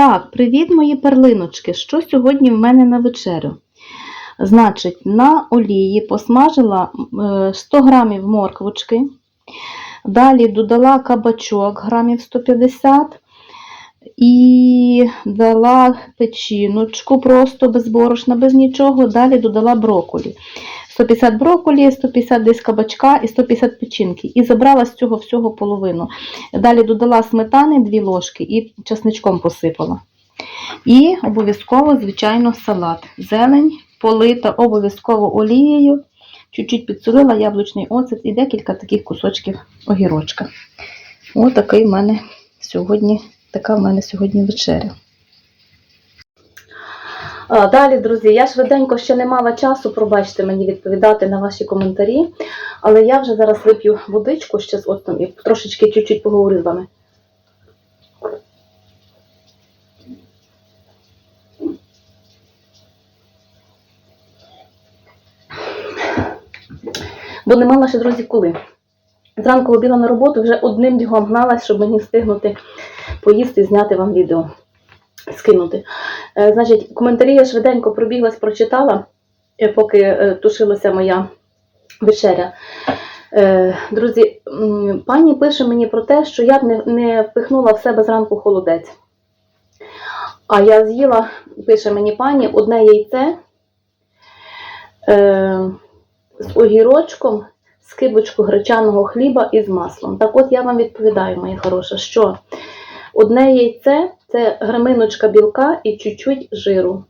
Так, привіт, мої перлиночки. Що сьогодні в мене на вечерю? Значить, на олії посмажила е, 100 грамів морквочки. Далі додала кабачок грамів 150 і дала печіночку просто без борошна, без нічого. Далі додала брокколі. 150 брокколі, 150 десь кабачка і 150 печінки. І забрала з цього всього половину. Далі додала сметани 2 ложки і часничком посипала. І обов'язково, звичайно, салат. Зелень полита обов'язково олією. Чуть-чуть підсолила яблучний оцет і декілька таких кусочків огірочка. Ось такий в мене сьогодні, така в мене сьогодні вечеря. А, Далі, друзі, я швиденько ще не мала часу, пробачте мені відповідати на ваші коментарі, але я вже зараз вип'ю водичку ще з оцтом і трошечки чуть-чуть поговорю з вами. Бо не мала ще, друзі, коли. Зранку обіла на роботу, вже одним бігом гналась, щоб мені встигнути поїсти і зняти вам відео. Скинути. Е, значить, коментарі я швиденько пробіглась, прочитала, е, поки е, тушилася моя вечеря. Друзі, пані пише мені про те, що я б не, не впихнула в себе зранку холодець. А я з'їла, пише мені пані, одне яйце е, з огірочком, скибочку гречаного хліба і з маслом. Так от я вам відповідаю, моя хороша, що одне яйце це граминочка білка і чуть-чуть жиру.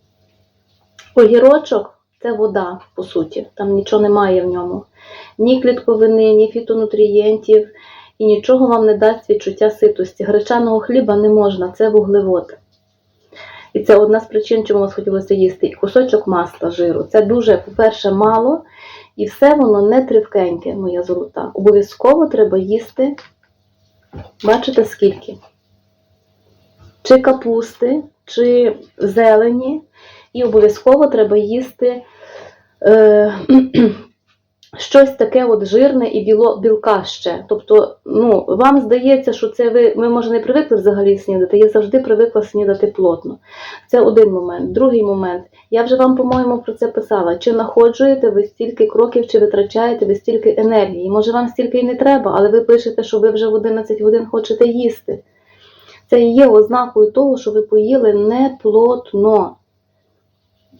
Огірочок це вода, по суті, там нічого немає в ньому. Ні клітковини, ні фітонутрієнтів, і нічого вам не дасть відчуття ситості. Гречаного хліба не можна, це вуглевод. І це одна з причин, чому вас хотілося їсти. І кусочок масла жиру. Це дуже, по-перше, мало, і все воно не тривкеньке, моя золота. Обов'язково треба їсти, бачите скільки? Чи капусти, чи зелені, і обов'язково треба їсти е, щось таке от жирне і біло, білка ще. Тобто, ну, вам здається, що це ви, ви може не привикли взагалі снідати, я завжди привикла снідати плотно. Це один момент. Другий момент. Я вже вам, по-моєму, про це писала. Чи находжуєте ви стільки кроків, чи витрачаєте ви стільки енергії? Може, вам стільки і не треба, але ви пишете, що ви вже в 11 годин хочете їсти. Це є ознакою того, що ви поїли не плотно.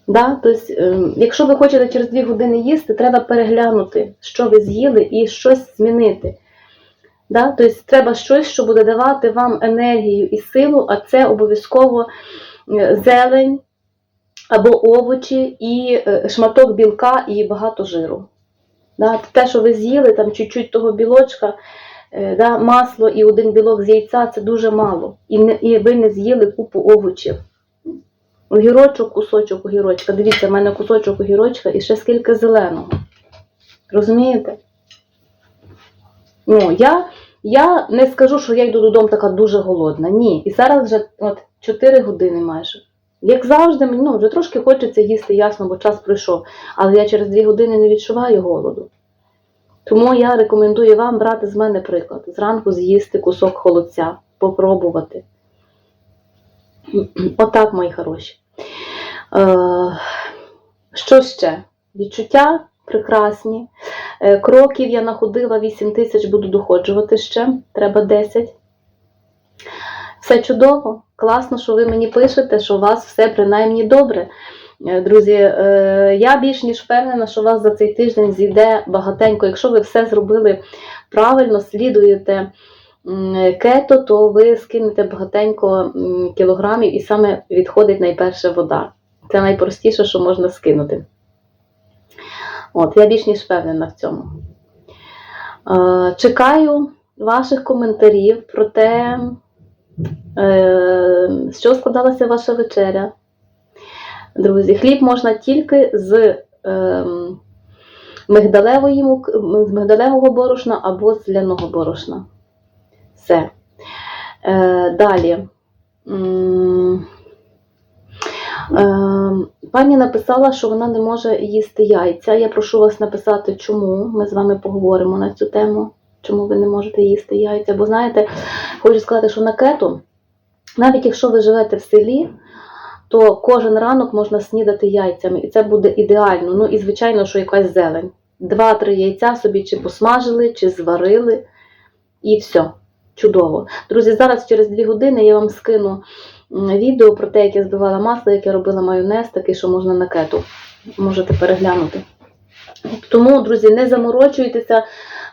Да? Тобто, ем, якщо ви хочете через 2 години їсти, треба переглянути, що ви з'їли, і щось змінити. Да? Тобто, треба щось, що буде давати вам енергію і силу, а це обов'язково е, зелень або овочі, і е, шматок білка і багато жиру. Да? Те, що ви з'їли, там чуть-чуть того білочка, да, масло і один білок з яйця це дуже мало. І, не, і ви не з'їли купу овочів. Огірочок, кусочок огірочка. Дивіться, в мене кусочок огірочка і ще скільки зеленого. Розумієте? Ну, я, я не скажу, що я йду додому така дуже голодна. Ні. І зараз вже от 4 години майже. Як завжди, мені ну, вже трошки хочеться їсти, ясно, бо час пройшов. Але я через 2 години не відчуваю голоду. Тому я рекомендую вам брати з мене приклад. Зранку з'їсти кусок холодця, попробувати. Отак, мої хороші. Е, що ще? Відчуття прекрасні. Е, кроків я находила 8 тисяч, буду доходжувати ще, треба 10. Все чудово, класно, що ви мені пишете, що у вас все принаймні добре. Е, Друзі, е, я більш ніж впевнена, що у вас за цей тиждень зійде багатенько. Якщо ви все зробили правильно, слідуєте кето, то ви скинете багатенько кілограмів і саме відходить найперше вода. Це найпростіше, що можна скинути. От, я більш ніж впевнена в цьому. Е, Чекаю ваших коментарів про те, чого складалася ваша вечеря. Друзі, хліб можна тільки з ем, мигдалевої з мигдалевого борошна або з ляного борошна. Все. Е, далі. Ем, Пані написала, що вона не може їсти яйця. Я прошу вас написати, чому. Ми з вами поговоримо на цю тему. Чому ви не можете їсти яйця? Бо знаєте, хочу сказати, що на кето Навіть якщо ви живете в селі, то кожен ранок можна снідати яйцями, і це буде ідеально. Ну і звичайно, що якась зелень. Два-три яйця собі чи посмажили, чи зварили, і все. Чудово. Друзі, зараз через дві години я вам скину відео про те, як я збивала масло, як я робила майонез, такий, що можна на кету. Можете переглянути. Тому, друзі, не заморочуйтеся.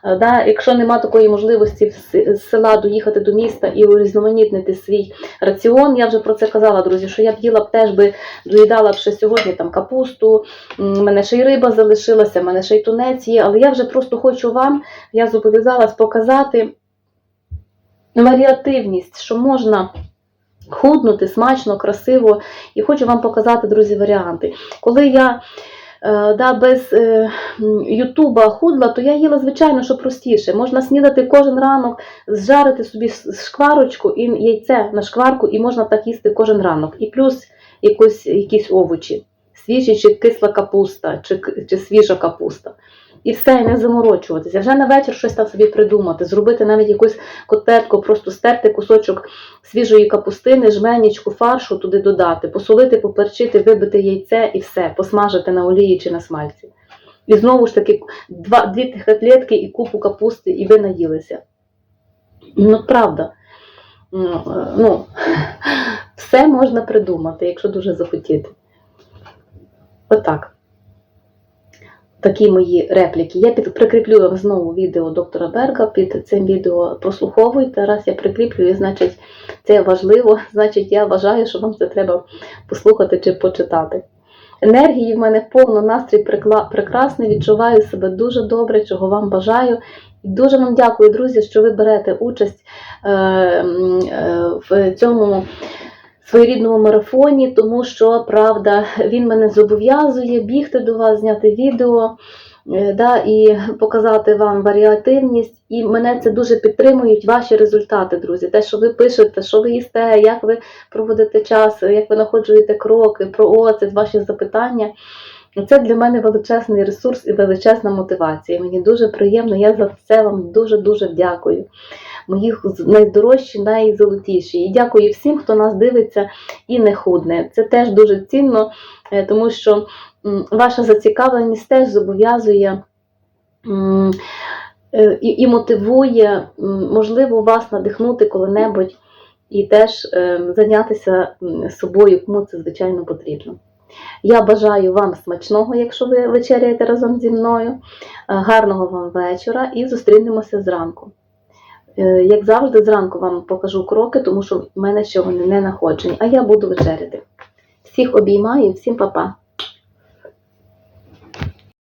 Е, Да, якщо нема такої можливості з села доїхати до міста і урізноманітнити свій раціон, я вже про це казала, друзі, що я б їла б теж би доїдала б ще сьогодні там капусту, в мене ще й риба залишилася, в мене ще й тунець є, але я вже просто хочу вам, я зобов'язалась показати варіативність, що можна худнути смачно, красиво, і хочу вам показати, друзі, варіанти. Коли я да, без е, Ютуба худла, то я їла, звичайно, що простіше. Можна снідати кожен ранок, зжарити собі шкварочку і яйце на шкварку, і можна так їсти кожен ранок. І плюс якось, якісь овочі, свіжі чи кисла капуста, чи, чи свіжа капуста. І все, і не заморочуватися. Вже на вечір щось там собі придумати, зробити навіть якусь котлетку, просто стерти кусочок свіжої капустини, жменічку, фаршу туди додати, посолити, поперчити, вибити яйце і все, посмажити на олії чи на смальці. І знову ж таки два, дві котлетки і купу капусти, і ви наїлися. Ну, правда. Ну, е, Ну, все можна придумати, якщо дуже захотіти. Отак. Такі мої репліки. Я під, прикріплю вам знову відео доктора Берга під цим відео. Прослуховуйте. Раз я прикріплюю, значить це важливо. Значить, я вважаю, що вам це треба послухати чи почитати. Енергії в мене повно, настрій прекрасний, відчуваю себе дуже добре, чого вам бажаю. І дуже вам дякую, друзі, що ви берете участь е, е, в цьому своєрідному марафоні, тому що правда він мене зобов'язує бігти до вас, зняти відео е, да, і показати вам варіативність. І мене це дуже підтримують ваші результати, друзі. Те, що ви пишете, що ви їсте, як ви проводите час, як ви знаходжуєте кроки, про оцет, ваші запитання. Це для мене величезний ресурс і величезна мотивація. Мені дуже приємно, я за це вам дуже-дуже дякую. Мої з- найдорожчі, найзолотіші. І дякую всім, хто нас дивиться і не худне. Це теж дуже цінно, е, тому що ваша зацікавленість теж зобов'язує е, і, і мотивує, можливо, вас надихнути коли-небудь і теж е, зайнятися собою, кому це звичайно потрібно. Я бажаю вам смачного, якщо ви вечеряєте разом зі мною. Гарного вам вечора і зустрінемося зранку. Е, Як завжди, зранку вам покажу кроки, тому що в мене ще вони не находжені, а я буду вечеряти. Всіх обіймаю, всім па-па.